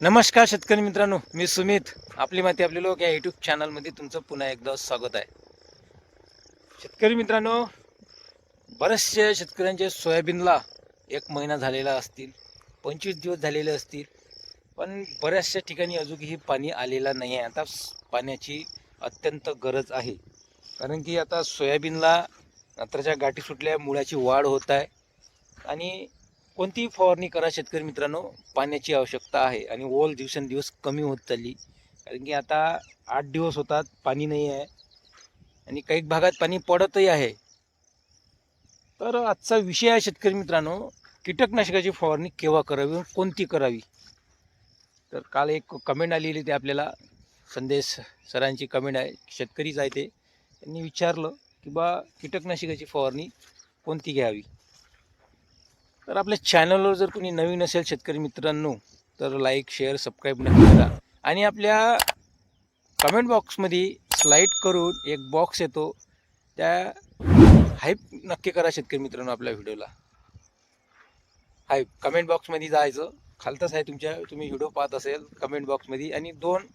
नमस्कार शेतकरी मित्रांनो मी सुमित. आपली माती आपले लोक या युट्यूब चॅनलमध्ये तुमचं पुन्हा एकदा स्वागत आहे. शेतकरी मित्रांनो बरेचसे शेतकऱ्यांचे सोयाबीनला एक महिना झालेला असतील पंचवीस दिवस झालेले असतील पण बऱ्याचशा ठिकाणी अजूनही पाणी आलेलं नाही आहे आता पाण्याची अत्यंत गरज आहे. कारण की आता सोयाबीनला नंतरच्या गाठी सुटल्या मुळाची वाढ होत आहे. आणि कोणतीही फवारणी करा शेतकरी मित्रांनो. पाण्याची आवश्यकता आहे आणि ओल दिवसेंदिवस कमी होत चालली. कारण की आता आठ दिवस होतात पाणी नाही आहे. आणि काही भागात पाणी पडतही आहे. तर आजचा विषय आहे शेतकरी मित्रांनो कीटकनाशकाची फवारणी केव्हा करावी कोणती करावी? तर काल एक कमेंट आलेली ते आपल्याला संदेश सरांची कमेंट आहे शेतकरीच आहे ते. त्यांनी विचारलं की बा कीटकनाशकाची फवारणी कोणती घ्यावी? तर आपल्या चॅनलवर जर कोणी नवीन असेल शेतकरी मित्रांनो तर लाईक शेअर सबस्क्राईब नक्की करा. आणि आपल्या कमेंट बॉक्समध्ये स्लाईड करून एक बॉक्स येतो. त्या हाईप नक्की करा शेतकरी मित्रांनो आपल्या व्हिडिओला हाईप कमेंट बॉक्समध्ये जायचं. खालतच आहे तुमच्या तुम्ही व्हिडिओ पाहत असेल कमेंट बॉक्समध्ये आणि दोन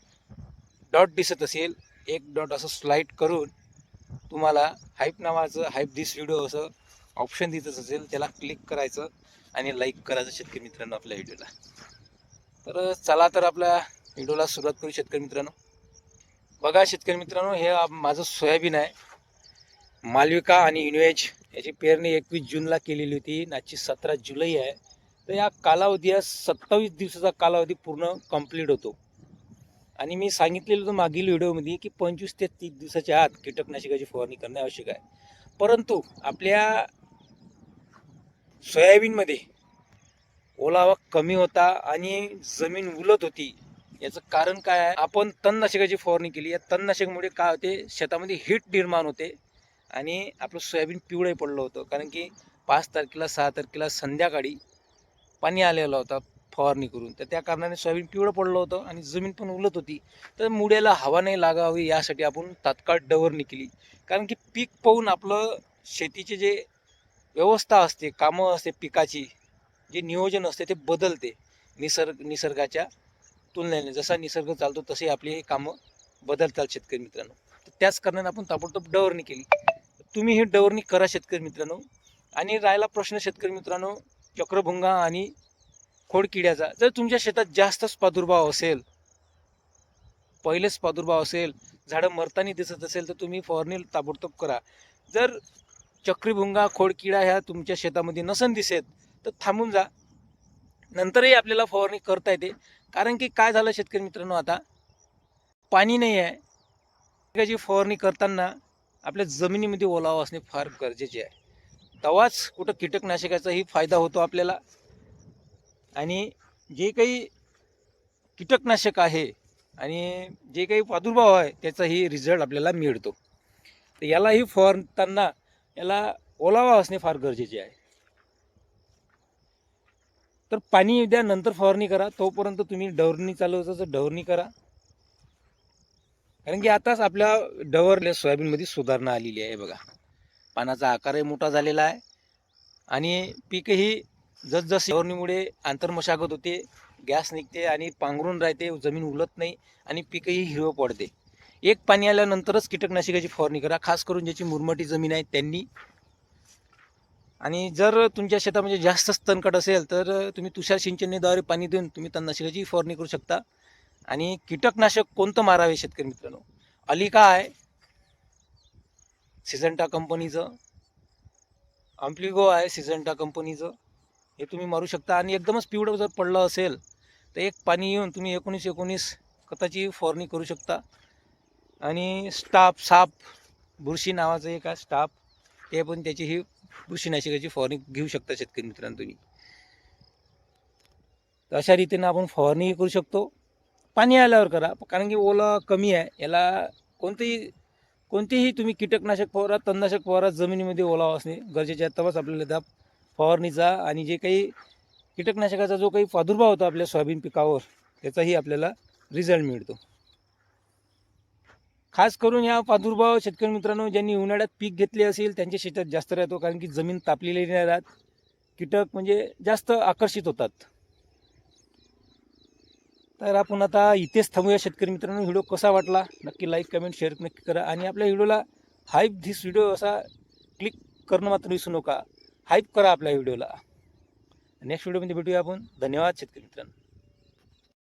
डॉट दिसत असेल. एक डॉट असं स्लाईड करून तुम्हाला हाईप नावाचं हाईप दिस व्हिडिओ असं ऑप्शन दिसत असेल त्याला क्लिक करायचं आणि लाईक करायचं शेतकरी मित्रांनो आपल्या व्हिडिओला तर चला तर आपल्या व्हिडिओला सुरुवात करू शेतकरी मित्रांनो. बघा शेतकरी मित्रांनो हे माझं सोयाबीन आहे. मालविका आणि इनवेज याची पेरणी एकवीस जूनला केलेली होती. आजची सतरा जुलै आहे. तर या कालावधी हा सत्तावीस दिवसाचा कालावधी पूर्ण कंप्लीट होतो. आणि मी सांगितलेलं होतं मागील व्हिडिओमध्ये की पंचवीस ते तीस दिवसाच्या आत कीटकनाशकाची फवारणी करणे आवश्यक आहे. परंतु आपल्या सोयाबीनमध्ये. ओलावा कमी होता आणि जमीन उलत होती. याचं कारण काय आहे? आपण तणनाशकाची फवारणी केली. या तणनाशकमुळे काय होते? शेतामध्ये हीट निर्माण होते आणि आपलं सोयाबीन पिवळं पडलं होतं. कारण की पाच तारखेला सहा तारखेला संध्याकाळी पाणी आलेलं होतं फवारणी करून. तर त्या कारणाने सोयाबीन पिवळं पडलं होतं आणि जमीन पण उलत होती. तर मुड्याला हवा नाही लागावी यासाठी आपण तात्काळ डवरणी केली. कारण की पीक पाहून आपलं शेतीचे जे व्यवस्था असते कामं असते पिकाची. जे नियोजन असते ते बदलते निसर्ग निसर्गाच्या तुलनेने. जसा निसर्ग चालतो तसे आपली हे कामं बदलतात शेतकरी मित्रांनो. तर त्याच कारणाने आपण ताबडतोब डवरणी केली. तुम्ही ही डवरणी करा शेतकरी मित्रांनो. आणि राहिला प्रश्न शेतकरी मित्रांनो चक्रभुंगा आणि खोडकिड्याचा. जर तुमच्या शेतात जास्तच प्रादुर्भाव असेल पहिलेच प्रादुर्भाव असेल झाडं मरतानी दिसत असेल तर तुम्ही फवारणी ताबडतोब करा. जर चक्रीभुंगा खोडकिडा ह्या तुमच्या शेतामध्ये नसन दिसेत तर थांबून जा. नंतरही आपल्याला फवारणी करता येते. कारण की काय झालं शेतकरी मित्रांनो आता? पाणी नाही आहे. त्याची फवारणी करताना आपल्या जमिनीमध्ये ओलावा असणे फार गरजेचे आहे. तेव्हाच कुठं कीटकनाशकाचाही फायदा होतो आपल्याला. आणि जे काही कीटकनाशक आहे आणि जे काही प्रादुर्भाव आहे त्याचाही रिझल्ट आपल्याला मिळतो. तर यालाही फवारताना याला ओलावा असणे फार गरजेचे आहे. तर पाणी द्या नंतर फवारणी करा. तोपर्यंत तुम्ही डवरणी चालवता तर डवरणी करा. कारण की आताच आपल्या डवरल्या सोयाबीनमध्ये सुधारणा आलेली आहे बघा. पानाचा आकारही मोठा झालेला आहे. आणि पीकही जसजसे फवारणीमुळे आंतरमशागत होते गॅस निघते आणि पांघरून राहते जमीन उलत नाही आणि पीकही हिरवं पडते. एक पाणी आल्यानंतरच कीटकनाशकाची फवारणी करा खास करून ज्याची मुरमटी जमीन आहे त्यांनी. आणि जर तुमच्या शेतामध्ये जास्त तणकट असेल तर तुम्ही तुषार सिंचनाद्वारे पाणी देऊन तुम्ही तणनाशकाची फवारणी करू शकता. आणि कीटकनाशक कोणतं मारावे शेतकरी मित्रांनो? अलिका आहे सिझंटा कंपनीचं अम्प्लिगो आहे सिझंटा कंपनीचं हे तुम्ही मारू शकता. आणि एकदमच पिवळं जर पडलं असेल तर एक पाणी येऊन तुम्ही एकोणीस एकोणीस खताची फवारणी करू शकता. आणि स्टाफ साप बुरशी नावाचं एक आहे स्टाफ. ते पण त्याची ही बुरशीनाशकाची फवारणी घेऊ शकता शेतकरी मित्रांनो तुम्ही. तर अशा रीतीनं आपण फवारणीही करू शकतो. पाणी आल्यावर करा कारण की ओला कमी आहे. याला कोणतेही कोणतेही तुम्ही कीटकनाशक फवारा तणनाशक फवारा जमिनीमध्ये ओलावा असणे गरजेचे आहे. तेव्हाच आपल्याला त्या फवारणीचा आणि जे काही कीटकनाशकाचा जो काही प्रादुर्भाव होता आपल्या सोयाबीन पिकावर त्याचाही आपल्याला रिझल्ट मिळतो. खास करून या प्रादुर्भाव शेतकरी मित्रांनो ज्यांनी उन्हाळ्यात पीक घेतले असेल त्यांच्या शेतात जास्त राहतो कारण की जमीन तापलेली नाही राहत. कीटक म्हणजे जास्त आकर्षित होतात. तर आपण आता इथेच थांबूया शेतकरी मित्रांनो. व्हिडिओ कसा वाटला? नक्की लाईक कमेंट शेअर नक्की करा. आणि आपल्या व्हिडिओला हाईप धिस व्हिडिओ असा क्लिक करणं मात्र विसरू नका. हाईप करा आपल्या व्हिडिओला. नेक्स्ट व्हिडिओमध्ये भेटूया आपण. धन्यवाद शेतकरी मित्रांनो.